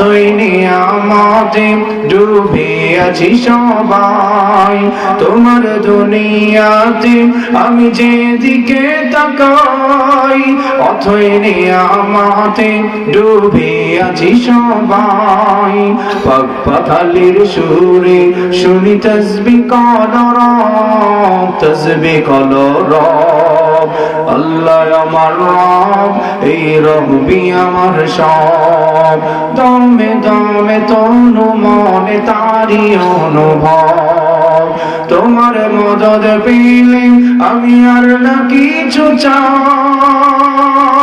অথই নিয়ামতে ডুবে আছি সবাই। তোমার দুনিয়াতে আমি যেদিকে তাকাই অথই নিয়ামতে ডুবে আছি সবাই। পাক পাখালির সুরে শুনি তসবি কলর তসবি কলর আল্লাহ আমার রব, এই রবি আমার সব। দমে দমে তনু মনে তারি অনুভব। তোমার মদদ পেলে আমি আর না কিছু চাই।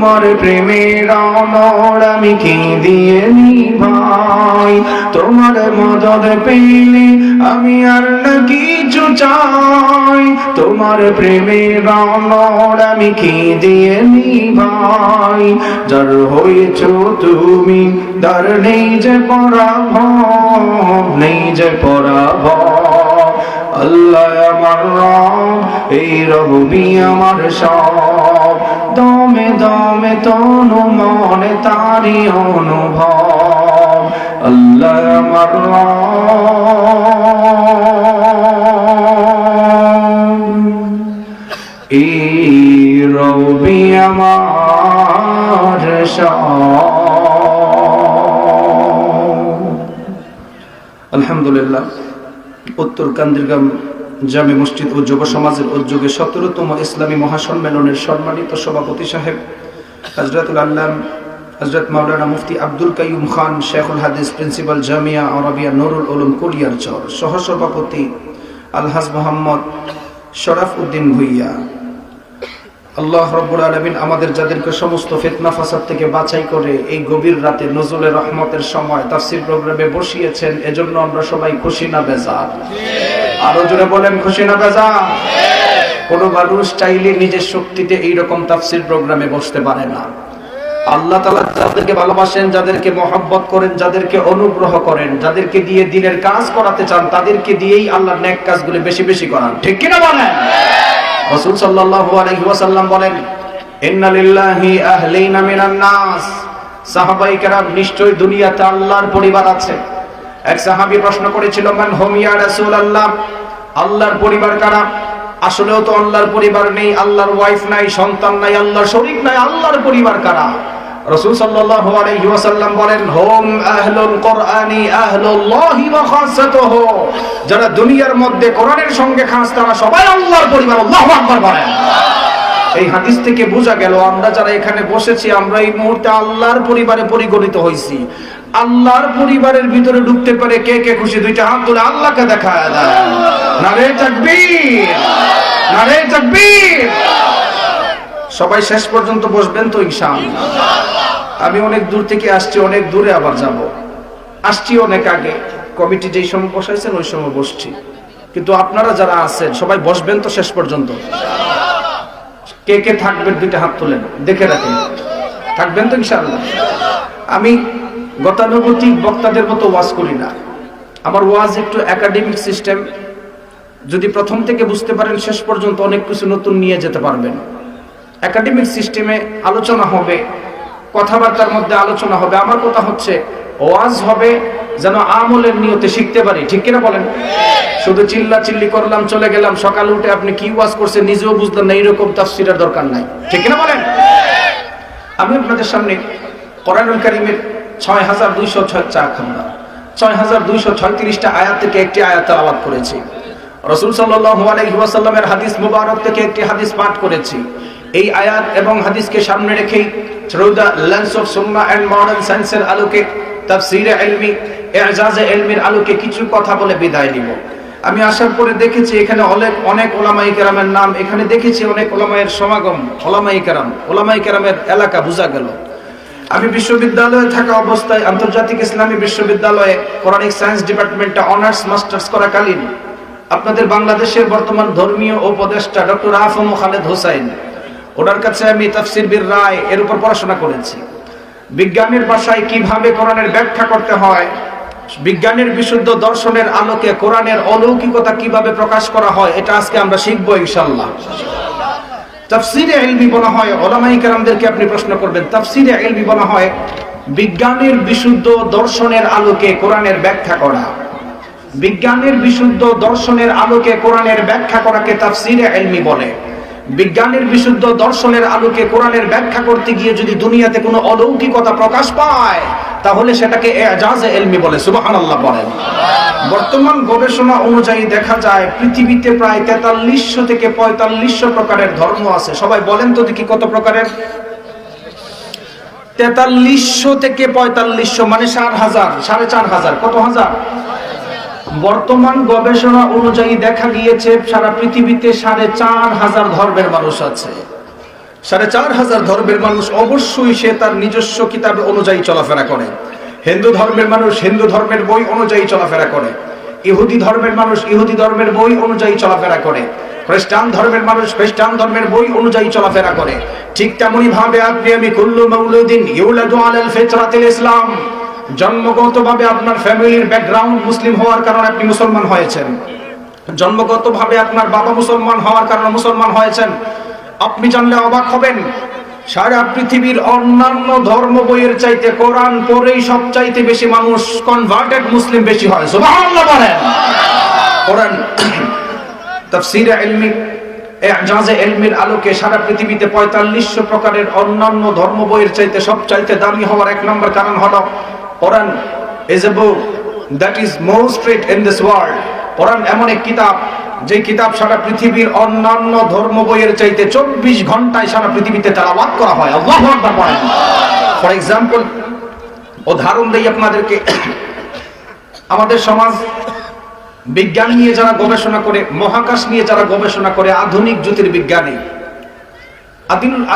তোমার প্রেমের অনর আমি কি দিয়ে ভাই। তোমার মদদ পেলে আমি আর না কিছু চাই। তোমার প্রেমের অনর আমি কি দিয়ে ভাই। যার হয়েছ তুমি দার নেই যে পরাভব, নেই যে পরাভব। আল্লাহ আমার এই রবি আমার সব। দমে দমে তনু মনে তারি অনুভব। আল্লাহ আমার এই রবি আমার আলহামদুলিল্লাহ। উত্তর কান্দিরগাম জামে মসজিদ ও যুব সমাজের উদ্যোগে সতেরোতম ইসলামী মহাসম্মেলনের সম্মানিত সভাপতি সাহেব হজরতুল আল্লাহ হজরত মাওলানা মুফতি আব্দুল কাইম খান শেখুল হাদিস প্রিন্সিপাল জামিয়া আরবিয়া নুরুল উলুম কুলিয়ার চর সহসভাপতি আলহাজ মোহাম্মদ শরাফ উদ্দিন ভুইয়া। আল্লাহ রব্বুল আলমিন আমাদের যাদেরকে সমস্ত ফিতনা ফাসাদ থেকে বাছাই করে এই গভীর রাতে নজরুলের রহমতের সময় তাফসির প্রোগ্রামে বসিয়েছেন, এজন্য আমরা সবাই খুশি না বেজার? আরও জোরে বলেন, খুশি না বেজার? কোনো মানুষ চাইলে নিজের শক্তিতে এইরকম তাফসির প্রোগ্রামে বসতে পারে না। আল্লাহ তালা যাদেরকে ভালোবাসেন, যাদেরকে মহব্বত করেন, যাদেরকে অনুগ্রহ করেন, যাদেরকে দিয়ে দিনের কাজ করাতে চান, তাদেরকে দিয়েই আল্লাহর নেক কাজগুলো বেশি বেশি করান। ঠিক কিনা বলেন? রাসূল সাল্লাল্লাহু আলাইহি ওয়াসাল্লাম বলেন, ইন্না লিল্লাহি আহলিনা মিনান নাস। সাহাবাই কেরাম নিশ্চয় দুনিয়াতে আল্লাহর পরিবার আছে। এক সাহাবী প্রশ্ন করেছিল, মান হুম ইয়া রাসূলুল্লাহ? আল্লাহর পরিবার কারা? আসলেও তো আল্লাহর পরিবার নেই, আল্লাহর ওয়াইফ নাই, সন্তান নাই, আল্লাহর শরীক নাই, আল্লাহর পরিবার কারা? বলেন, হুম যারা দুনিয়ার মধ্যে কোরআনের সঙ্গে খাস, তারা সবাই আল্লাহর পরিবার এই হাদিস থেকে বোঝা গেল, আমরা যারা এখানে বসেছি, আমরা এই মুহূর্তে আল্লাহর পরিবারে পরিগণিত হয়েছি আল্লাহর পরিবারের ভিতরে ঢুকতে পারে কে কে খুশি, দুইটা হাত তুলে আল্লাহকে দেখায় দেয় নারে তাকবীর নারে তাকবীর। সবাই শেষ পর্যন্ত বসবেন তো ইনশাআল্লাহ। আমি অনেক দূর থেকে আসছি, অনেক দূরে আবার যাব। আসছি অনেক আগে। কমিটি যেই সময় বসাইছেন, ওই সময় বসছি। কিন্তু আপনারা যারা আছেন, সবাই বসবেন তো শেষ পর্যন্ত। কে কে থাকবেন, দুইটা হাত তুলেন, দেখে রাখেন। থাকবেন তো ইনশাআল্লাহ। আমি গতানুগতিক বক্তাদের মতো ওয়াজ করি না। আমার ওয়াজ একটু একাডেমিক সিস্টেম যদি প্রথম থেকে বুঝতে পারেন, শেষ পর্যন্ত অনেক কিছু নতুন নিয়ে যেতে পারবেন। একাডেমিক সিস্টেমে আলোচনা হবে, কথাবার্তার মধ্যে আলোচনা হবে। আমার কথা হচ্ছে, ওয়াজ হবে যেন আমলের নিয়তে শিখতে পারি। ঠিক কিনা বলেন? শুধু চিল্লা চিল্লি করলাম, চলে গেলাম, সকালে উঠে আপনি কি ওয়াজ করছেন নিজেও বুঝলেন না, এইরকম তাফসিরের দরকার নাই। ঠিক কিনা বলেন? আমি আপনাদের সামনে কোরআনুল কারিমের ছয় হাজার দুইশো ছয় চা খান্না ছয় হাজার দুইশো ছয়ত্রিশটা আয়াত থেকে একটি আয়াত আলাপ করেছি। রসুল সাল্লাল্লাহু আলাইহি ওয়াসাল্লামের হাদিস মুবারক থেকে একটি হাদিস পাঠ করেছি। এই আয়াত এবং হাদিসকে সামনে রেখেই through the lens of Sunnah and modern সায়েন্সের আলোকে তাফসীরে ইলমি ইজাজে ইলমির আলোকে কিছু কথা বলে বিদায় নিব। আমি আসার পরে দেখেছি এখানে অনেক অনেক ওলামাই কেরামের নাম, এখানে দেখেছি অনেক ওলামাইয়ের সমাগম ওলামাই কেরাম ওলামাই কেরামের এলাকা বোঝা গেল। আমি বিশ্ববিদ্যালয়ে থাকা অবস্থায় আন্তর্জাতিক ইসলামী বিশ্ববিদ্যালয়ে কোরআনিক সায়েন্স ডিপার্টমেন্টে অনার্স মাস্টার্স করাকালীন, আপনাদের বাংলাদেশের বর্তমান ধর্মীয় উপদেষ্টা ডক্টর আফম খালেদ হোসাইন ওনার কাছে আমি তাফসির বীর রায় এর উপর পড়াশোনা করেছি। বিজ্ঞানের ভাষায় কীভাবে কোরআনের ব্যাখ্যা করতে হয়, বিজ্ঞানের বিশুদ্ধ দর্শনের আলোকে কোরআনের অলৌকিকতা কীভাবে প্রকাশ করা হয়, এটা আজকে আমরা শিখব ইনশাল্লাহ তাফসিরে ইলমি বলা হয় ওলামাই কেরামদেরকে আপনি প্রশ্ন করবেন, তাফসিরে ইলমি বলা হয়, বিজ্ঞানের বিশুদ্ধ দর্শনের আলোকে কোরআনের ব্যাখ্যা করা। বিজ্ঞানের বিশুদ্ধ দর্শনের আলোকে কোরআনের ব্যাখ্যা করাকে তাফসিরে ইলমি বলে। বিজ্ঞানের বিশুদ্ধ দর্শনের আলোকে কোরআনের ব্যাখ্যা করতে গিয়ে যদি দুনিয়াতে কোনো অলৌকিকতা প্রকাশ পায়, তাহলে সেটাকে এজাজে এলমি বলে, সুবহানাল্লাহ বলেন। বর্তমান গবেষণা অনুযায়ী দেখা যায়, পৃথিবীতে প্রায় তেতাল্লিশশো থেকে পঁয়তাল্লিশশো প্রকারের ধর্ম আছে। সবাই বলেন তো দেখি কত প্রকারের? তেতাল্লিশশো থেকে পঁয়তাল্লিশশো মানে চার হাজার, সাড়ে চার হাজার, কত হাজার? বর্তমান গবেষণা অনুযায়ী দেখা গিয়েছে, সারা পৃথিবীতে সাড়ে চার হাজার ধর্মের মানুষ আছে। সাড়ে চার হাজার ধর্মের মানুষ অবশ্যই সে তার নিজস্ব কিতাব অনুযায়ী চলাফেরা করে। হিন্দু ধর্মের মানুষ হিন্দু ধর্মের বই অনুযায়ী চলাফেরা করে। ইহুদি ধর্মের মানুষ ইহুদি ধর্মের বই অনুযায়ী চলাফেরা করে। খ্রিস্টান ধর্মের মানুষ খ্রিস্টান ধর্মের বই অনুযায়ী চলাফেরা করে। ঠিক তেমনই ভাবে আপনি আমি কুল্লু মাউলুদিন ইউলাদু আলাল ফিতরাতিল ইসলাম। জন্মগতভাবে আপনার ফ্যামিলির ব্যাকগ্রাউন্ড মুসলিম হওয়ার কারণে আপনি মুসলমান হয়েছেন। জন্মগতভাবে আপনার বাবা মুসলমান হওয়ার কারণে মুসলমান হয়েছেন। আপনি জানলে অবাক হবেন, সারা পৃথিবীর অন্যান্য ধর্ম বইয়ের চাইতে কোরআন সব চাইতে বেশি মানুষ কনভার্টেড মুসলিম বেশি হয়। সুবহানাল্লাহ বলেন। কোরআন তাফসীরে ইলমি এজাজে ইলমির আলোকে সারা পৃথিবীতে পঁয়তাল্লিশশো প্রকারের অন্যান্য ধর্ম বইয়ের চাইতে সব চাইতে দামি হওয়ার এক নম্বর কারণ হলো Quran is a book that is most read in this world কোরআন এমন এক কিতাব যে কিতাব সারা পৃথিবীর অন্যান্য ধর্ম বইয়ের চাইতে চব্বিশ ঘন্টায় সারা পৃথিবীতে তেলাওয়াত করা হয়। আল্লাহ আকবার পড়েন। ফর এক্সাম্পল উদাহরণ দেই আপনাদেরকে। আমাদের সমাজ, বিজ্ঞান নিয়ে যারা গবেষণা করে, মহাকাশ নিয়ে যারা গবেষণা করে, আধুনিক জ্যোতির্বিজ্ঞানী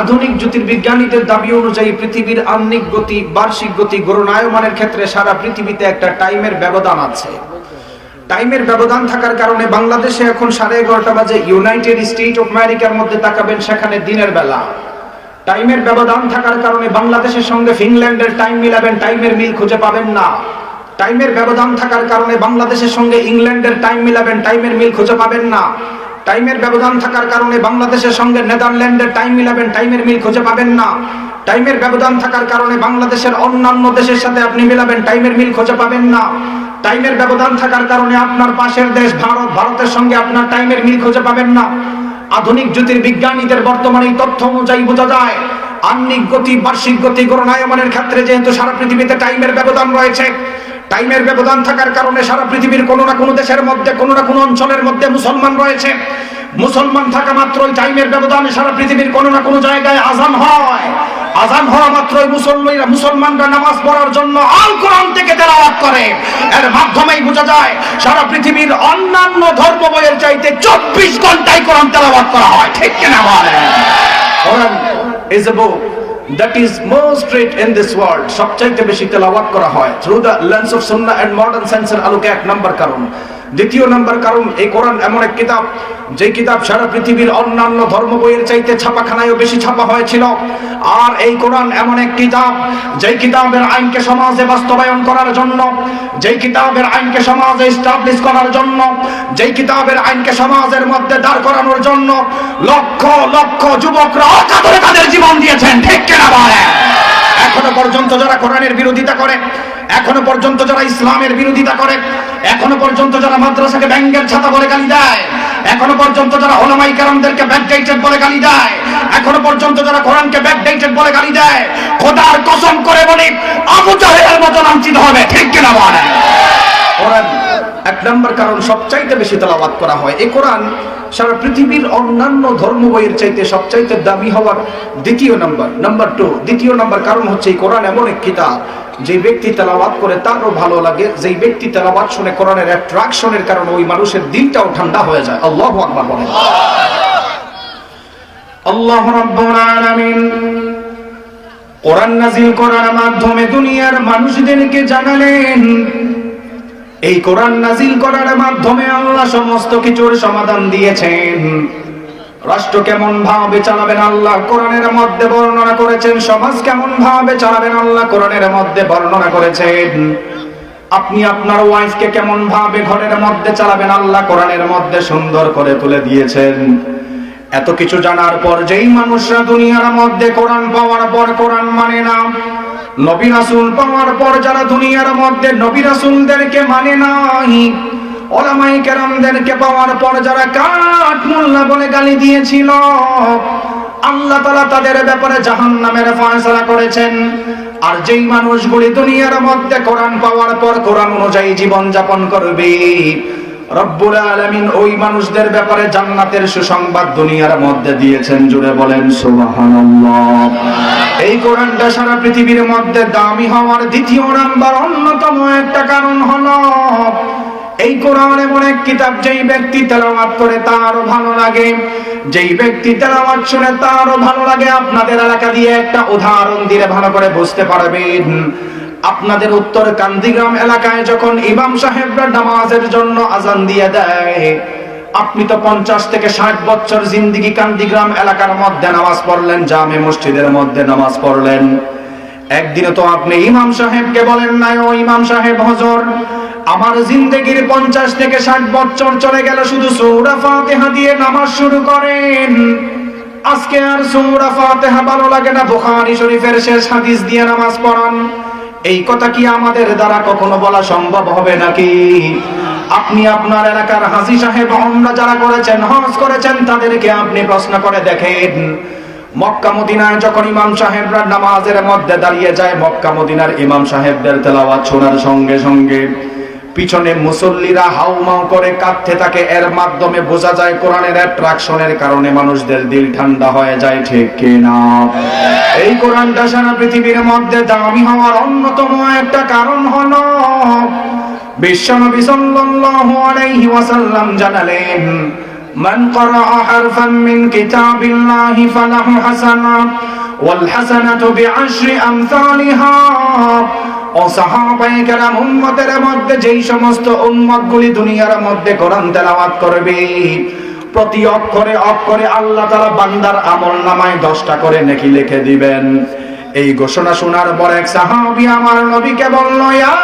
আধুনিক জ্যোতির্বিজ্ঞানীদের দাবি অনুযায়ী পৃথিবীর আহ্নিক গতি, বার্ষিক গতি গণনায়মানের ক্ষেত্রে সারা পৃথিবীতে একটা টাইমের ব্যবধান আছে। টাইমের ব্যবধান থাকার কারণে বাংলাদেশে এখন সাড়ে এগারোটা বাজে। ইউনাইটেড স্টেট অফ আমেরিকার মধ্যে তাকাবেন সেখানে দিনের বেলা। টাইমের ব্যবধান থাকার কারণে বাংলাদেশের সঙ্গে ফিনল্যান্ডের টাইম মিলাবেন, টাইমের মিল খুঁজে পাবেন না। টাইমের ব্যবধান থাকার কারণে বাংলাদেশের সঙ্গে ইংল্যান্ডের টাইম মিলাবেন, টাইমের মিল খুঁজে পাবেন না। টাইমের ব্যবধান থাকার কারণে বাংলাদেশের সঙ্গে নেদারল্যান্ডের টাইম মিলাবেন টাইমের মিল খুঁজে পাবেন না। টাইমের ব্যবধান থাকার কারণে বাংলাদেশের অন্যান্য দেশের সাথে আপনি মিলাবেন, টাইমের মিল খুঁজে পাবেন না। টাইমের ব্যবধান থাকার কারণে আপনার পাশের দেশ ভারত, ভারতের সঙ্গে আপনার টাইমের মিল খুঁজে পাবেন না। আধুনিক জ্যোতির্বিজ্ঞানীদের বর্তমানে তথ্য অনুযায়ী বোঝা যায় আহ্নিক গতি, বার্ষিক গতি গণনায়মানের ক্ষেত্রে যেহেতু সারা পৃথিবীতে টাইমের ব্যবধান রয়েছে টাইমের ব্যবধান থাকার কারণে সারা পৃথিবীর কোনো না কোনো দেশের মধ্যে, কোনো না কোনো অঞ্চলের মধ্যে মুসলমান রয়েছে। মুসলমান থাকা মাত্রই টাইমের ব্যবধানে সারা পৃথিবীর কোনো না কোনো জায়গায় আজান হয়। আজান হওয়া মাত্রই মুসলমানরা মুসলমানরা নামাজ পড়ার জন্য আল কোরআন থেকে তেলাওয়াত করে। এর মাধ্যমেই বোঝা যায়, সারা পৃথিবীর অন্যান্য ধর্ম বইয়ের চাইতে চব্বিশ ঘন্টায় কোরআন তেলাওয়াত করা হয়। ঠিক কিনা বলেন? Quran is a book that is most read in this world সবচাইতে বেশি তেলাওয়াত করা হয়। Through the lens of Sunnah and modern সায়েন্সের আলোকে এক নম্বর কারণ। দ্বিতীয় নম্বর কারণ, এই কোরআন এমন এক কিতাব যে কিতাব সারা পৃথিবীর অন্যান্য ধর্ম বইয়ের চাইতে ছাপাখানায়ও বেশি ছাপা হয়েছিল। আর এই কোরআন এমন এক কিতাব, যেই কিতাবের আইনকে সমাজে বাস্তবায়ন করার জন্য, যেই কিতাবের আইনকে সমাজে স্টাবলিশ করার জন্য, যেই কিতাবের আইনকে সমাজের মধ্যে দাঁড় করানোর জন্য লক্ষ লক্ষ যুবকরা তাদের জীবন দিয়েছেন। ঠিক কেনা? যারা কোরআনের বিরোধিতা করে, এখনও পর্যন্ত যারা ইসলামের বিরোধিতা করে, এখনও পর্যন্ত যারা মাদ্রাসাকে ব্যাংকের ছাতা বলে গালি দেয়, এখনও পর্যন্ত যারা ওলামাই কারামদেরকে ব্যাকডেটেড বলে গালি দেয়, এখনও পর্যন্ত যারা কোরআনকে ব্যাকডেটেড বলে গালি দেয়, খোদার কসম করে বলি, আবু জাহেলের মতো লাঞ্ছিত হবে, ঠিক কিনা বলে কোরআন এক নম্বর কারণ সবচাইতে বেশি তেলাওয়াত করা হয়। এই কোরআন সারা পৃথিবীর অন্যান্য ধর্ম বইয়ের চাইতে সবচাইতে দামি হওয়ার দ্বিতীয় নম্বর। নাম্বার টু দ্বিতীয় নম্বর কারণ হচ্ছে এই কোরআন এমন এক কিতাব যে ব্যক্তি তেলাওয়াত করে তারও ভালো লাগে, যেই ব্যক্তি তেলাওয়াত শুনে কোরআনের অ্যাট্রাকশনের কারণে ওই মানুষের দিলটাও ঠান্ডা হয়ে যায়। আল্লাহু আকবার বলেন। আল্লাহ রাব্বুল আলামিন কোরআন নাজিল করার মাধ্যমে দুনিয়ার মানুষদেরকে জানালেন এই কোরআন নাজিল করার মাধ্যমে আল্লাহ সমস্ত কিছুর সমাধান দিয়েছেন। রাষ্ট্র কেমন ভাবে চালাবেন আল্লাহ? কোরআনের মধ্যে বর্ণনা করেছেন, সমাজ কেমন ভাবে চালাবেন আল্লাহ? কোরআনের মধ্যে বর্ণনা করেছেন। আপনি আপনার ওয়াইফকে কেমন ভাবে ঘরের মধ্যে চালাবেন আল্লাহ? কোরআনের মধ্যে সুন্দর করে তুলে দিয়েছেন। এত কিছু জানার পর যেই মানুষরা দুনিয়ার মধ্যে কোরআন পাওয়ার পর কোরআন মানে না নবী রাসূল পাওয়ার পর যারা দুনিয়ার মধ্যে নবী রাসূলদেরকে মানে নাই ওলামাই কেরামদেরকে পাওয়ার পর যারা কাঠ মোল্লা বলে গালি দিয়েছিল, আল্লাহ তালা তাদের ব্যাপারে জাহান নামের ফয়সলা করেছেন। আর যেই মানুষগুলি দুনিয়ার মধ্যে কোরআন পাওয়ার পর কোরআন অনুযায়ী জীবন যাপন করবে রব্বুল আলামিন ওই মানুষদের ব্যাপারে জান্নাতের সুসংবাদ দুনিয়ার মধ্যে দিয়েছেন, জুড়ে বলেন, সুবহানাল্লাহ। এই কোরআনটা সারা পৃথিবীর মধ্যে দামি হওয়ার দ্বিতীয় নাম্বার, অন্যতম একটা কারণ হলো, এই কোরআন এমন এক কিতাব, যেই ব্যক্তি তেলাওয়াত করে তারও ভালো লাগে, যেই ব্যক্তি তেলাওয়াত শুনে তারও ভালো লাগে, আপনাদের এলাকা দিয়ে একটা উদাহরণ দিলে ভালো করে বুঝতে পারবেন। আপনাদের উত্তর কান্দিগ্রাম এলাকায় যখন ইমাম সাহেবরা নামাজের জন্য আজান দিয়ে দেয়, আপনি তো পঞ্চাশ থেকে ষাট বছর জিন্দিগি কান্দিগ্রাম এলাকার মধ্যে নামাজ পড়লেন, জামে মসজিদের মধ্যে নামাজ পড়লেন। একদিনে তো আপনি ইমাম সাহেবকে বলেন নাই, ও ইমাম সাহেব, হজর, আমার জিন্দগির পঞ্চাশ থেকে ষাট বছর চলে গেল, শুধু সৌরা ফাতেহা দিয়ে নামাজ শুরু করেন। আজকে আর সৌরা ফাতেহা ভালো লাগে না, বুখারী শরীফের শেষ হাদিস দিয়ে নামাজ পড়ান। এই কথা কি আমাদের দ্বারা কখনো বলা সম্ভব হবে নাকি? আপনি আপনার এলাকার হাসি সাহেব, আমরা যারা করেছেন, হজ করেছেন, তাদেরকে আপনি প্রশ্ন করে দেখেন। মক্কা মদিনায় যখন ইমাম সাহেবরা নামাজের মধ্যে দাঁড়িয়ে যায়, মক্কা মদিনার ইমাম সাহেবদের তেলাওয়াত শোনার সঙ্গে সঙ্গে পিছনে মুসল্লিরা হাউমাউ করে কাঁদতে থাকে এর মাধ্যমে বোঝা যায় কোরআনের অ্যাট্রাকশনের কারণে মানুষদের দিল ঠান্ডা হয়ে যায় ঠিক কিনা এই কোরআনটা সারা পৃথিবীর মধ্যে দামি হওয়ার অন্যতম একটা কারণ হলো বিশ্বনবী সাল্লাল্লাহু আলাইহি ওয়াসাল্লাম জানালেন من قرأ حرفا من كتاب الله فله حسنة والحسنة بعشر أمثالها ও সাহাবায়ে কেরাম উম্মতের মধ্যে যেই সমস্ত উম্মতগুলি দুনিয়ার মধ্যে কোরআন তেলাওয়াত করবে, প্রতি অক্ষরে অক্ষরে আল্লাহ তারা বান্দার আমল নামায় দশটা করে নেকি লিখে দিবেন। এই ঘোষণা শোনার পর এক সাহাবি আমার নবীকে বলল, ইয়া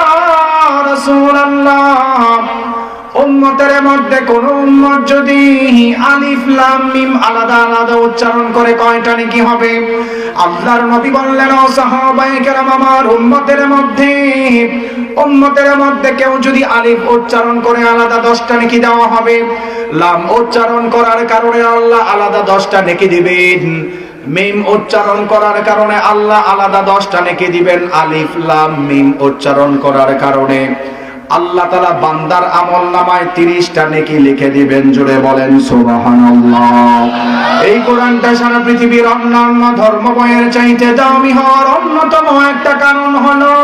উম্মতের মধ্যে কোন উম্মত যদি আলিফ, লাম, মিম আলাদা আলাদা উচ্চারণ করে, কয়টা নাকি হবে? আল্লাহর নবী বললেন, ও সাহাবায়ে কেরাম, আমার উম্মতের মধ্যে উম্মতের মধ্যে কেউ যদি আলিফ উচ্চারণ করে, আলাদা দশটা নাকি দেওয়া হবে? লাম উচ্চারণ করার কারণে আল্লাহ আলাদা দশটা নেকি দিবেন। মিম উচ্চারণ করার কারণে আল্লাহ আলাদা দশটা নেকি দিবেন। আলিফ, লাম, মিম উচ্চারণ করার কারণে। আল্লাহ তালা বান্দার আমল নামায় তিরিশটা নেকি লিখে দিবেন জুড়ে বলেন, সুবহানাল্লাহ। এই কোরআনটা সারা পৃথিবীর অন্যান্য ধর্ম বইয়ের চাইতে দামি হওয়ার অন্যতম একটা কারণ হলো,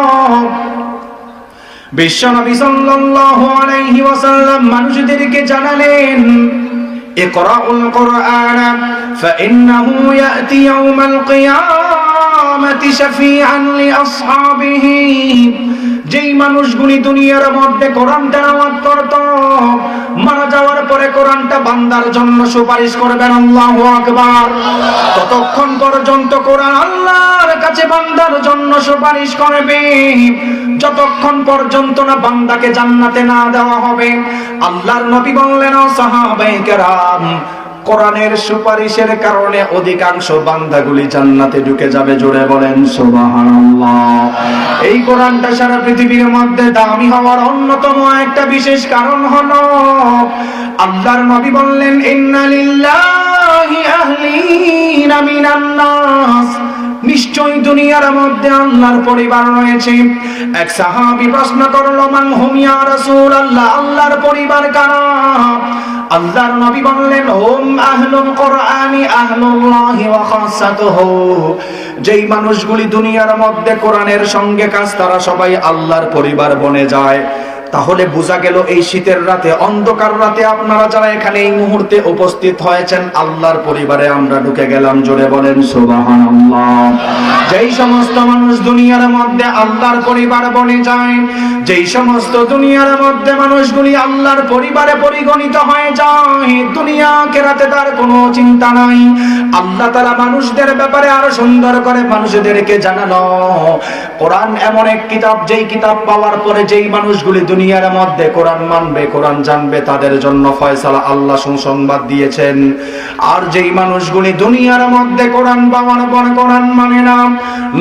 বিশ্বনবী সাল্লাল্লাহু আলাইহি ওয়াসাল্লাম মানুষদেরকে জানালেন, ইকরাউল কুরআন ইয়াউমাল কিয়ামাতি শাফিআন লিআসহাবিহি যেই মানুষগুলি দুনিয়ার মধ্যে কোরআন তেলাওয়াত করত, মারা যাওয়ার পরে কোরআনটা বান্দার জন্য সুপারিশ করবেন, আল্লাহু আকবার। ততক্ষণ পর্যন্ত কোরআন আল্লাহর কাছে বান্দার জন্য সুপারিশ করবে। যতক্ষণ পর্যন্ত না বান্দাকে জান্নাতে না দেওয়া হবে, আল্লাহর নবী বললেন সাহাবায়ে কেরাম কোরআনের সুপারিশের কারণে অধিকাংশ বান্দাগুলি জান্নাতে ঢুকে যাবে, জোরে বলেন, সুবহানাল্লাহ। এই কোরআনটা সারা পৃথিবীর মধ্যে দামি হওয়ার অন্যতম একটা বিশেষ কারণ হলো, আল্লাহর নবী বললেন ইন্না লিল্লাহি আহলিনা মিনান নাস। নিশ্চয় দুনিয়ার মধ্যে আল্লাহর পরিবার রয়েছে। এক সাহাবী প্রশ্ন করল, মান হুম ইয়া রাসূলুল্লাহ? আল্লাহর পরিবার কারা? আল্লাহর নবী বললেন, হোম আহলুল কোরআনি আহলুল্লাহি ওয়া খাসাতুহু। যেই মানুষগুলি দুনিয়ার মধ্যে কোরআনের সঙ্গে কাজ, তারা সবাই আল্লাহর পরিবার বনে যায়। তাহলে বোঝা গেল এই শীতের রাতে, অন্ধকার রাতে আপনারা যারা এখানে এই মুহূর্তে উপস্থিত হয়েছেন, আল্লাহর পরিবারে আমরা ঢুকে গেলাম, জোরে বলেন সুবহানাল্লাহ। যেই সমস্ত মানুষ দুনিয়ার মধ্যে আল্লাহর পরিবার বনে যায়, যেই সমস্ত দুনিয়ার মধ্যে মানুষগুলি আল্লাহর পরিবারে পরিগণিত হয়ে যায় দুনিয়া কেরাতে তার কোনো চিন্তা নাই। আল্লাহ তারা মানুষদের ব্যাপারে আরও সুন্দর করে মানুষদেরকে জানানো কোরআন এমন এক কিতাব, যেই কিতাব পাওয়ার পরে যেই মানুষগুলি দুনিয়ার মধ্যে কোরআন মানবে, কোরআন জানবে, তাদের জন্য ফয়সালা আল্লাহ সুসংবাদ দিয়েছেন। আর যেই মানুষগুলি দুনিয়ার মধ্যে কোরআন পাওয়ার পর কোরআন মানে না,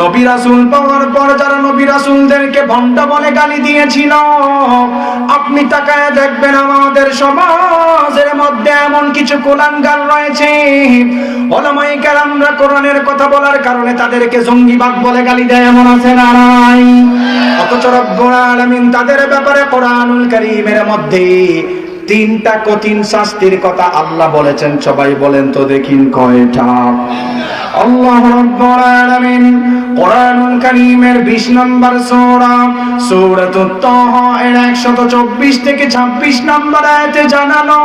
নবী রাসূল পাওয়ার পর যারা নবী রাসূলদেরকে ভণ্ড বলে গালি দিয়েছিল, আপনি তাকায় দেখবেন আমাদের সমাজের মধ্যে এমন কিছু কোরআন গান রয়েছে। ওলামাই কেরামরা কোরআনের কথা বলার কারণে তাদেরকে জঙ্গিবাদ বলে গালি দেয়, এমন আছে না নাই? অথচ রব্বুল আলামিন তাদের ব্যাপারে কোরআনুল করিমের মধ্যে তিনটা কঠিন শাস্তির কথা আল্লাহ বলেছেন। সবাই বলেন তো দেখিন কয়টা। আল্লাহ রাব্বুল আলামিন কোরআনুল কারীমের 20 নম্বর সূরা সূরাতুত তাহা এর 124 থেকে 26 নম্বর আয়াতে জানানো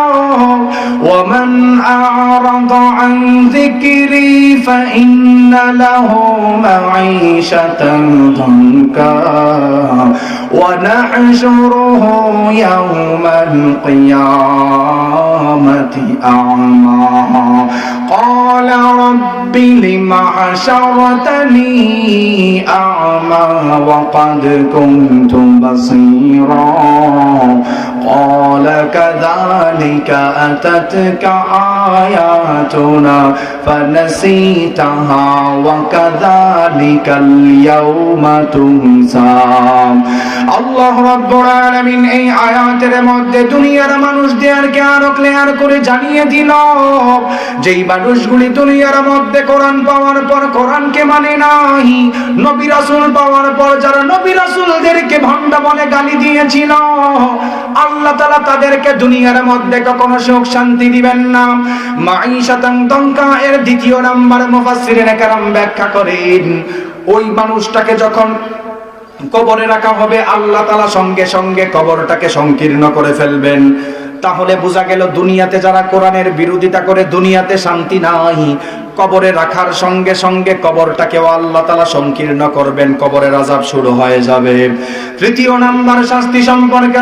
ওয়ামান আ'রাদা আন যিকরি ফাইন্না লাহু মাঈশাতান দানকা ونحشره يوم القيامة أعمى قال رب لم حشرتني أعمى وقد كنت بصيرا قال كذلك أتتك آياتنا فنسيتها وكذلك اليوم تنسى আল্লাহ রাব্বুল আলামিন এই আয়াতের মধ্যে দুনিয়ার মানুষদেরকে আরো ক্লিয়ার করে জানিয়ে দিল যেই মানুষগুলি দুনিয়ার মধ্যে কোরআন পাওয়ার পর কোরআনকে মানে নাই নবী রাসূল পাওয়ার পর যারা নবী রাসূলদেরকে ভণ্ড বলে গালি দিয়েছিল আল্লাহ তাআলা তাদেরকে দুনিয়ার মধ্যে কখনো সুখ, শান্তি দিবেন না। মাঈশাতান দঙ্কা, এর দ্বিতীয় নাম্বার মুফাসসিরিনে কেরাম ব্যাখ্যা করেন, ওই মানুষটাকে যখন কবরে রাখা হবে, আল্লাহ তালা সঙ্গে সঙ্গে কবরটাকে সংকীর্ণ করে ফেলবেন। তাহলে বোঝা গেল দুনিয়াতে যারা কোরআনের বিরোধিতা করে, দুনিয়াতে শান্তি নাই। কবরে রাখার সঙ্গে সঙ্গে কবরটাকেও আল্লাহ তালা সংকীর্ণ করবেন, কবরের আজাব শুরু হয়ে যাবে। তৃতীয় নাম্বার শাস্তি সম্পর্কে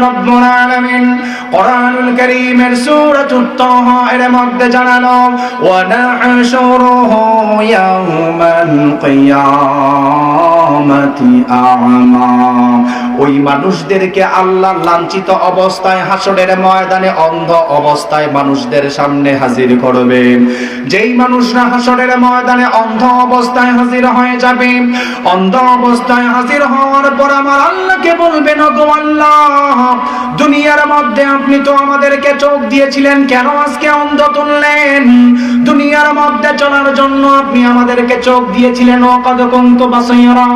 আ'মা। ওই মানুষদেরকে আল্লাহ লাঞ্ছিত অবস্থায় হাসরের ময়দানে অন্ধ অবস্থায় মানুষদের সামনে হাজির করবে। যেই মানুষরা হাসরের ময়দানে অন্ধ অবস্থায় হাজির হয়ে যাবে, অন্ধ অবস্থায় হাজির হওয়ার পর আমার আল্লাহকে বলবেন গো আল্লাহ, দুনিয়ার মধ্যে আপনি তো আমাদেরকে চোখ দিয়েছিলেন, কেন আজকে অন্ধ তুললেন? দুনিয়ার মধ্যে চলার জন্য আপনি আমাদেরকে চোখ দিয়েছিলেন ও কদ কুন্ত বাসাইরা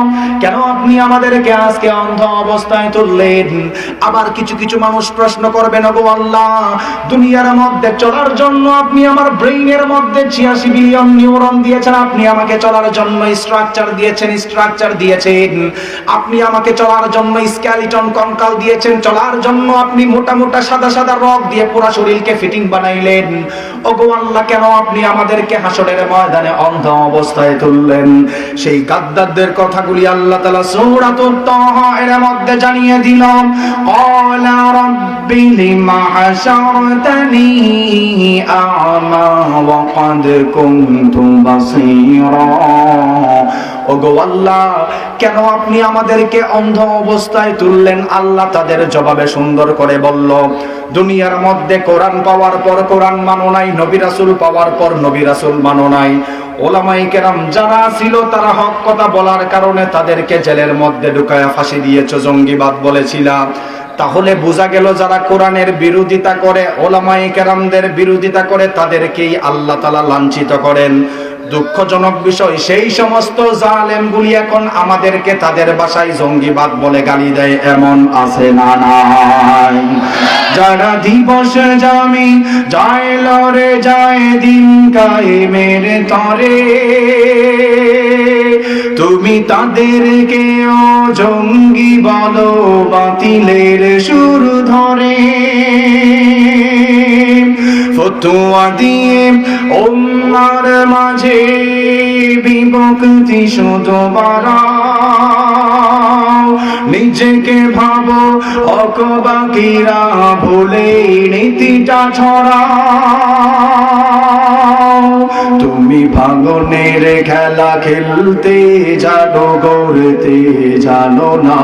কেন আপনি আমাদেরকে আজকে অন্ধ অবস্থায় তুললেন। আবার কিছু কিছু মানুষ প্রশ্ন করবেন গো আল্লাহ, দুনিয়ার মধ্যে চলার জন্য আপনি আমার ব্রেইনের মধ্যে ছিয়াশি বিলিয়ন নিউরন দিয়েছেন, আপনি আমাকে চলার জন্য স্ট্রাকচার দিয়েছেন স্ট্রাকচার দিয়েছেন। আপনি আমাকে চলার জন্য স্ক্যালিটন কঙ্কাল দিয়েছেন, চলার জন্য আপনি মোটা মোটা সাদা সাদা রক দিয়ে পুরো শরীরকে ফিটিং বানাইলেন। ওগো আল্লাহ, কেন আপনি আমাদেরকে হাসরের ময়দানে অন্ধ অবস্থায় তুললেন? সেই গাদ্দারদের কথাগুলি আল্লাহ তাআলা সূরাতুত তাহা এর মধ্যে জানিয়ে ক্বালা রাব্বি লিমা হাশারতানি আ'মা কুনতু বাসীরা। ওগো আল্লাহ, কেন আপনি আমাদেরকে অন্ধ অবস্থায় তুললেন? আল্লাহ তাদের জবাবে সুন্দর করে বলল, দুনিয়ার মধ্যে কোরআন পাওয়ার পর কোরআন মানো নাই, নবী পাওয়ার পর নবী রাসূল মানো নাই। ওলামাই কেরাম যারা ছিল তারা হক কথা বলার কারণে তাদেরকে জেলের মধ্যে ঢুকায়া ফাঁসি দিয়েছ, জঙ্গিবাদ বলেছিলাম। তাহলে বোঝা গেল যারা কোরআনের বিরোধিতা করে, ওলামাই কেরামদের বিরোধিতা করে, তাদেরকেই আল্লাহ তালা লাঞ্ছিত করেন। দুঃখজনক বিষয়, সেই সমস্ত জালেমগুলি এখন আমাদেরকে তাদের বাসায় জঙ্গিবাদ বলে গালি দেয়, এমন আছে না, নাই। যারা দিবস জামি যায় লরে যায় দিন কায়েমের তরে। তুমি তাদেরকে জঙ্গি বলো, বাতিলের সুর ধরে। ফতুয়া দিয়ে ওম্মার মাঝে বিভক্তি শুধু বাড়াও। নিজেকে ভাবো অকবাকিরা ভুলে নীতিটা ছড়াও। তুমি ভাঙনের খেলা খেলতে জানো, গড়তে জানো না।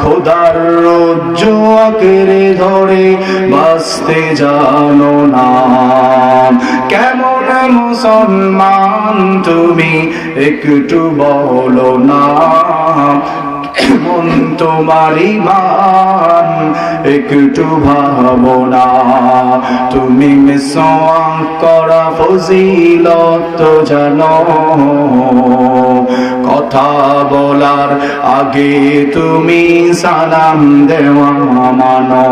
খোদার রজ্জ আঁকড়ে ধরে বাঁচতে জানো না। কেমন মুসলমান তুমি একটু বলো না। কেমন তোমার ইমান, একটু ভাবনা তুমি মিসওয়াক করা ফজিলত জানো। কথা বলার আগে তুমি সালাম দেওয়া মানো।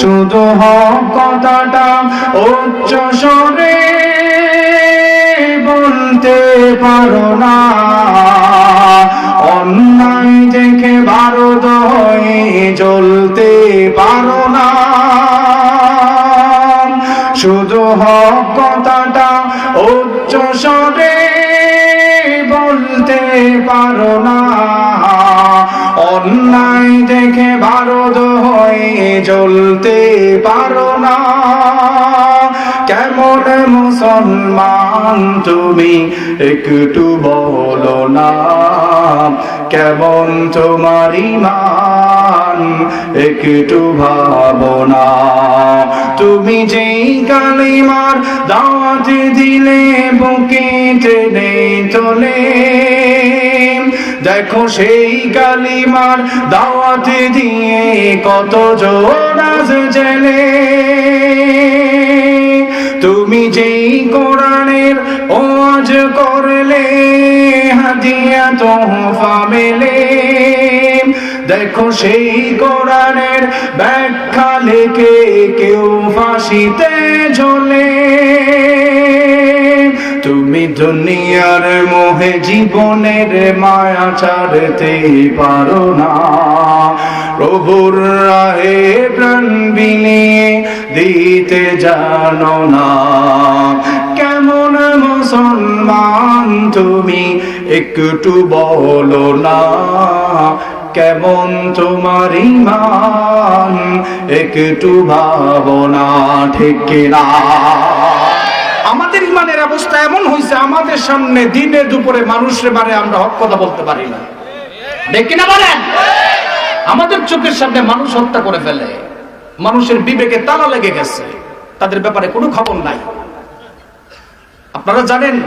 শুধু হক কথাটা উচ্চ স্বরে। বলতে পারো না। অন্যায় দেখে ভারত হয়ে জ্বলতে পারো না। শুধু হক কথাটা উচ্চ স্বরে বলতে পারো না। অন্যায় দেখে ভারত হয়ে জ্বলতে পারো না। কেমন মুসলমান, তুমি একটু বলো না, কেমন তোমার ইমান একটু ভাবনা তুমি যেই কালিমার দাওয়াত দিলে, বুকে টেনে তোলে। দেখো সেই কালিমার দাওয়াত দিয়ে কত জোর আজ জেলে। তুমি যেই কোরআনের ওয়াজ করলে, হাদিয়া, তোহফা মেলে। দেখো সেই কোরআনের ব্যাখ্যা লেখে কেউ ফাঁসিতে ঝোলে। তুমি দুনিয়ার মোহে জীবনের মায়া ছাড়তে পারো না। প্রভুর রাহে প্রাণ বিলিয়ে দিতে জানো না। কেমন মুসলমান তুমি একটু বলো না। কেমন তোমার ইমান একটু ভাবনা ঠিক না আমাদের ইমানের অবস্থা এমন হয়েছে আমাদের সামনে দিনে দুপুরে মানুষের বারে আমরা হক কথা বলতে পারি না। ঠিক কিনা বলেন? আমাদের চোখের সামনে মানুষ হত্যা করে ফেলে। মানুষের বিবেকে তালা লেগে গেছে। তাদের ব্যাপারে কোনো খবর নাই। আপনারা জানেন,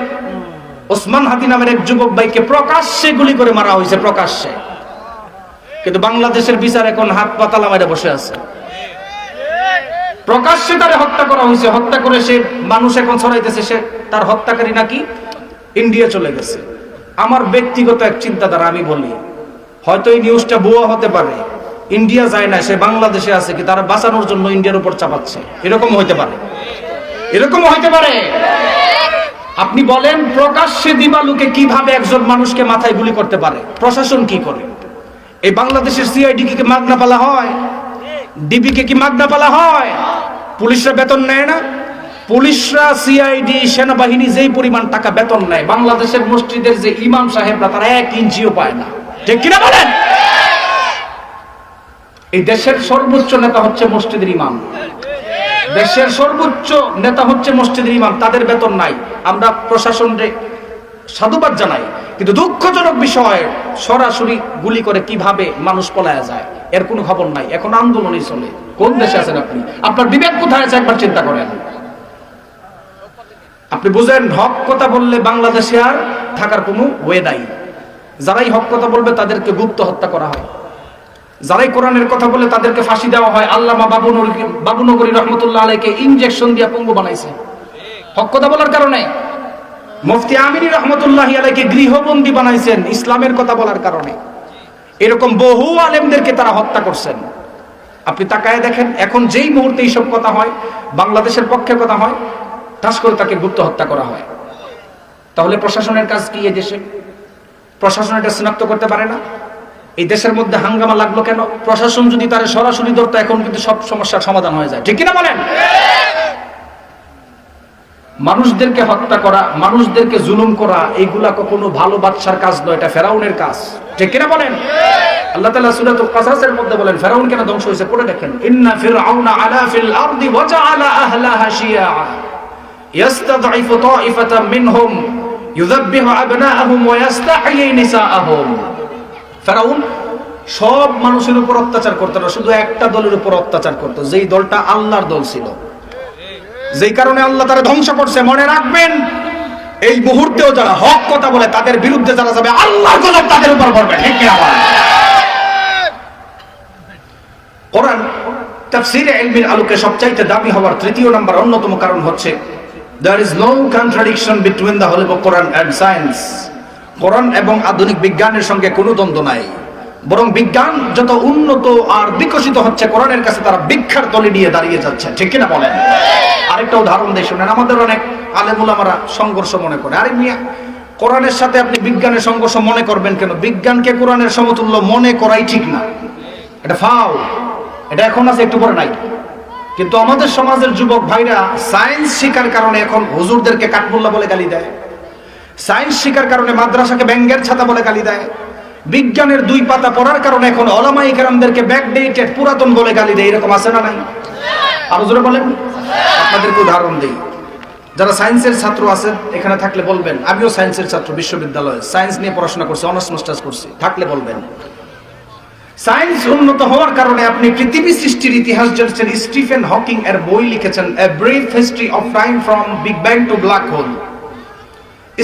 ওসমান হাতি নামের এক যুবক ভাইকে প্রকাশ্যে গুলি করে মারা হয়েছে, প্রকাশ্যে। কিন্তু বাংলাদেশের বিচার এখন হাত পাতালা মেরে বসে আছে। প্রকাশ্যে তারে হত্যা করা হয়েছে। হত্যা করে সে মানুষ এখন ছড়াইতেছে, সে তার হত্যাকারী নাকি ইন্ডিয়া চলে গেছে। আমার ব্যক্তিগত এক চিন্তাধারা, আমি বলি হয়তো এই নিউজটা ভুয়া হতে পারে। ইন্ডিয়া যায় না, সে বাংলাদেশে আছে কি, তারা বাঁচানোর জন্য ইন্ডিয়ার উপর চাপাচ্ছে। এরকম হইতে পারে। এরকম হইতে পারে। আপনি বলেন, প্রকাশ্যে দিবালুকে কীভাবে একজন মানুষকে মাথায় গুলি করতে পারে? প্রশাসন কি করে? এই বাংলাদেশের সিআইডি কি মাগনা পালা হয়? ডিবি কে কি মাগনা পালা হয়? পুলিশরা বেতন নেয় না? পুলিশরা সিআইডি সেনাবাহিনী যেই পরিমাণ টাকা বেতন নেয়, বাংলাদেশের মসজিদের যে ইমাম সাহেবরা, তারা এক ইঞ্চিও পায় না। ঠিক কিনা বলেন? এই দেশের সর্বোচ্চ নেতা হচ্ছে মসজিদের ইমাম। দেশের সর্বোচ্চ নেতা হচ্ছে মসজিদের ইমাম, তাদের বেতন নাই। আমরা প্রশাসনরে সাধুবাদ জানাই, কিন্তু দুঃখজনক বিষয়, সরাসরি গুলি করে কীভাবে মানুষ পলায়া যায়, এর কোনো খবর নাই। এখন আন্দোলনই চলে। কোন দেশে আছেন আপনি? আপনার বিবেক কোথায় আছে একবার চিন্তা করেন। আপনি বুঝেন, হক কথা বললে বাংলাদেশে আর থাকার কোনো ওয়ে নাই। যারাই হক কথা বলবে, তাদেরকে গুপ্ত হত্যা করা হয়। যারাই কোরআনের কথা বলে, তাদেরকে ফাঁসি দেওয়া হয়। আল্লামা বাবু বাবুনগরী রহমতুল্লাহ আলাইকে ইনজেকশন দিয়ে পঙ্গু বানাইছে। হক কথা বলার কারণে। মুফতি আমিনী রহমতুল্লাহ আলাইকে গৃহবন্দী বানাইছেন ইসলামের কথা বলার কারণে। এরকম বহু আলেমদেরকে তারা হত্যা করছেন। আপনি তাকায় দেখেন, এখন যেই মুহূর্তে এইসব কথা হয়, বাংলাদেশের পক্ষে কথা হয় ঠাস করে তাকে গুপ্ত হত্যা করা হয়। তাহলে প্রশাসনের কাজ কি এই দেশে? প্রশাসন এটা শনাক্ত করতে পারে না। এই দেশের মধ্যে হাঙ্গামা লাগল কেন? প্রশাসন যদি তারা সরাসরি ধরতো, এখন কিন্তু সব সমস্যার সমাধান হয়ে যায়। ঠিক কিনা বলেন? মানুষদেরকে হত্যা করা, মানুষদেরকে জুলুম করা, এইগুলা কখনো ভালো বাদশার কাজ নয়, এটা ফেরাউনের কাজ। ঠিক কিনা বলেন? আল্লাহ তাআলা সূরাতুল কাসাসের মধ্যে বলেন, ফেরাউন কেন ধ্বংস হয়েছে? পড়ে দেখেন, ইন্না ফিরআউনা আলা ফিল আরদি ওয়া জাআলা আহলাহা শিয়া। ইয়াস্তাদঈফু তাইফাতাম মিনহুম। ইউযাব্বিহু আবনাআহুম ওয়া ইস্তাহয়ী নিসাআহুম ফেরাউন, সব মানুষের উপর অত্যাচার করতো না, শুধু একটা দলের উপর অত্যাচার করতো, যেই দলটা আল্লাহর দল ছিল যেই কারণে আল্লাহ তারা ধ্বংস করছে, মনে রাখবেন, এই মুহূর্তেও যারা হক কথা বলে, তাদের বিরুদ্ধে যারা যাবে, আল্লাহর গজব তাদের উপর পড়বে, ঠিক কিনা? কোরআন, তাফসীরে ইলমির আলোকে সবচাইতে দামি হওয়ার তৃতীয় নাম্বার অন্যতম কারণ হচ্ছে there is no contradiction between the holy Quran and science. কোরআন এবং আধুনিক বিজ্ঞানের সঙ্গে কোনো দ্বন্দ্ব নাই। বরং বিজ্ঞান যত উন্নত আর বিকশিত হচ্ছে, কোরআনের কাছে তারা বিখ্যার তলে নিয়ে দাঁড়িয়ে যাচ্ছে। ঠিক কিনা বলেন? আরেকটা উদাহরণ দিয়ে শুনেন। আমাদের অনেক আলেমুলামারা সংঘর্ষ মনে করে। আরে মিয়া, কোরআনের সাথে আপনি বিজ্ঞানের সংঘর্ষ মনে করবেন কেন? বিজ্ঞানকে কোরআনের সমতুল্য মনে করাই ঠিক না। এটা ফাও এটা এখন আছে, একটু পরে নাই। কিন্তু আমাদের সমাজের যুবক ভাইরা সায়েন্স শিকার কারণে এখন হুজুরদেরকে কাঠমোল্লা বলে গালি দেয়। সায়েন্স শিকার কারণে মাদ্রাসাকে ব্যাঙ্গের ছাতা বলে গালি দেয়। বিজ্ঞানের দুই পাতা পড়ার কারণে এখন অলামাই কেরামদেরকে ব্যাকডেটেড পুরাতন বলে গালি দেয়। এরকম আছে না নাই? আরও জোরে বলেন। আপনাদেরকে উদাহরণ দিই। যারা সায়েন্সের ছাত্র আছেন, এখানে থাকলে বলবেন, আমিও সায়েন্সের ছাত্র, বিশ্ববিদ্যালয়ে। সায়েন্স নিয়ে পড়াশোনা করছি, অনার্স মাস্টার্স করছি, থাকলে বলবেন। সায়েন্স উন্নত হওয়ার কারণে আপনি পৃথিবী সৃষ্টির ইতিহাস জানছেন। স্টিফেন হকিং এর বই লিখেছেন a brief history of time from big bang to black hole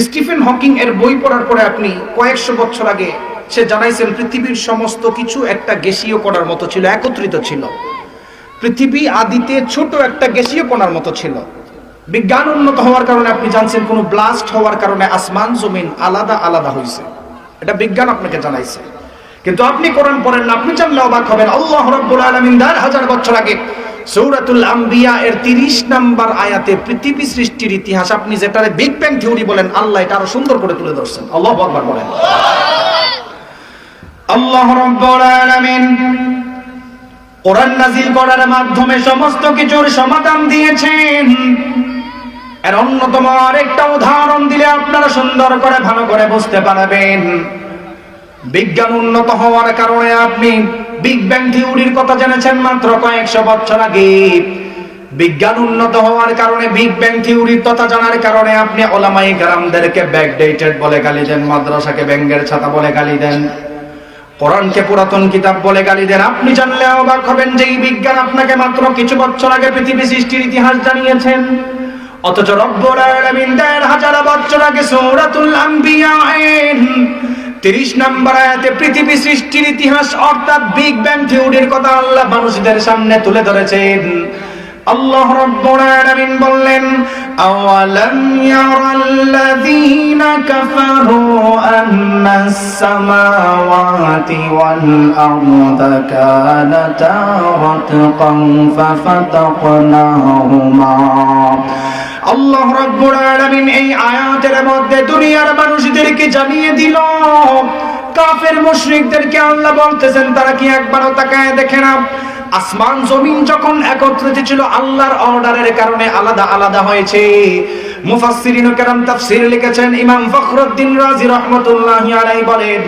Stephen Hawking এর বই পড়ার পরে আপনি কয়েকশো বছর আগে সে জানাইছেন, পৃথিবীর সমস্ত কিছু একটা গ্যাসীয় কণার মতো ছিল, একত্রিত ছিল। পৃথিবী আদিতে ছোট একটা গ্যাসীয় কণার মতো ছিল। বিজ্ঞান উন্নত হওয়ার কারণে আপনি জানছেন, কোনো ব্লাস্ট হওয়ার কারণে আসমান জমিন আলাদা আলাদা হয়েছে এটা বিজ্ঞান আপনাকে জানাইছে। কিন্তু আপনি কোরআন পড়েন না, আপনি জানলে অবাক হবেন। আল্লাহ রাব্বুল আলামিন দেড় হাজার বছর আগে সূরাতুল আম্বিয়া এর 30 নাম্বার আয়াতে পৃথিবী সৃষ্টির ইতিহাস, আপনি যেটারে বিগ ব্যাং থিওরি বলেন, আল্লাহ এটা আরও সুন্দর করে তুলে ধরছেন। আল্লাহু আকবার বলেন। আল্লাহ রাব্বুল আলামিন কোরআন নাজিল করার মাধ্যমে সমস্ত কিছুর সমাধান দিয়েছেন। এর অন্যতম আরেকটা উদাহরণ দিলে আপনারা সুন্দর করে, ভালো করে বুঝতে পারবেন। বিজ্ঞান উন্নত হওয়ার কারণে আপনি বিগ ব্যাং থিওরির কথা জেনেছেন মাত্র কয়েকশো বছর আগে। বিজ্ঞান উন্নত হওয়ার কারণে বিগ ব্যাং থিওরির কথা জানার কারণে আপনি ওলামাই গ্রামদেরকে ব্যাকডেটেড বলে গালি দেন, মাদ্রাসাকে ব্যাঙ্গের ছাতা বলে গালি দেন, কোরআনকে পুরাতন কিতাব বলে গালি দেন। আপনি জানলে অবাক হবেন যে এই বিজ্ঞান আপনাকে মাত্র কিছু বছর আগে পৃথিবী সৃষ্টির ইতিহাস জানিয়েছেন। অথচ রব্বুল আলামিন দেড় হাজার বছর আগে সূরাতুল আম্বিয়া 30 নম্বর আয়াতে পৃথিবী সৃষ্টির ইতিহাস অর্থাৎ বিগ ব্যাং থিওরির কথা আল্লাহ মানুষদের সামনে তুলে ধরেছেন। আল্লাহ রাব্বুল বললেন, আওয়ালাম ইয়ারাল্লাযীনা কাফারু আন্নাস সামাওয়াতি ওয়াল আরদা কানাতা রাতকান ফাফাতাকনাহুমা। আল্লাহ রাব্বুল আলামিন এই আয়াতের মধ্যে দুনিয়ার মানুষদেরকে জানিয়ে দিল, কাফের মুশরিকদেরকে আল্লাহ বলতেছেন, তারা কি একবারও তাকায় দেখে না? আসমান, জমিন যখন একত্রিত ছিল, আল্লাহর অর্ডারের কারণে আলাদা আলাদা হয়েছে। মুফাসসিরিন কেরাম তাফসীর লিখেছেন, ইমাম ফখরুদ্দিন রাজি রাহমাতুল্লাহি আলাইহি বলেন,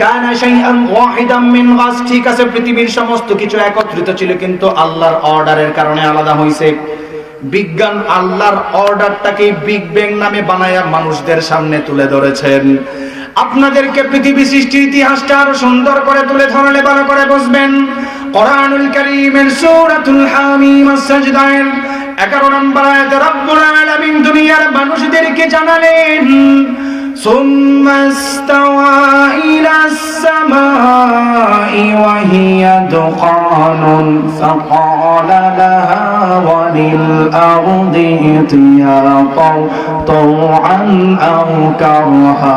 কানা শাইআন ওয়াহিদাম মিন গাস। ঠিক আছে, পৃথিবীর সমস্ত কিছু একত্রিত ছিল, কিন্তু আল্লাহর অর্ডারের কারণে আলাদা হয়েছে বিজ্ঞান আল্লাহর অর্ডারটাকে বিগ ব্যাং নামে বানায়া মানুষদের সামনে তুলে ধরেছেন। আপনাদেরকে পৃথিবী সৃষ্টির ইতিহাসটা আরও সুন্দর করে তুলে ধরলে, ভালো করে বুঝবেন। কোরআনুল কারীমের সূরাতুল হামিম সাজদায়। 11 নম্বর আয়াতে রব্বুল আলামিন দুনিয়ার মানুষদেরকে জানালেন, সুম্মা ইলাস সামাই ওয়া হিয়া দুকানুন, ফাকালা লাহা ওয়া আরদি ইতিয়া তাওআন আও কারহা।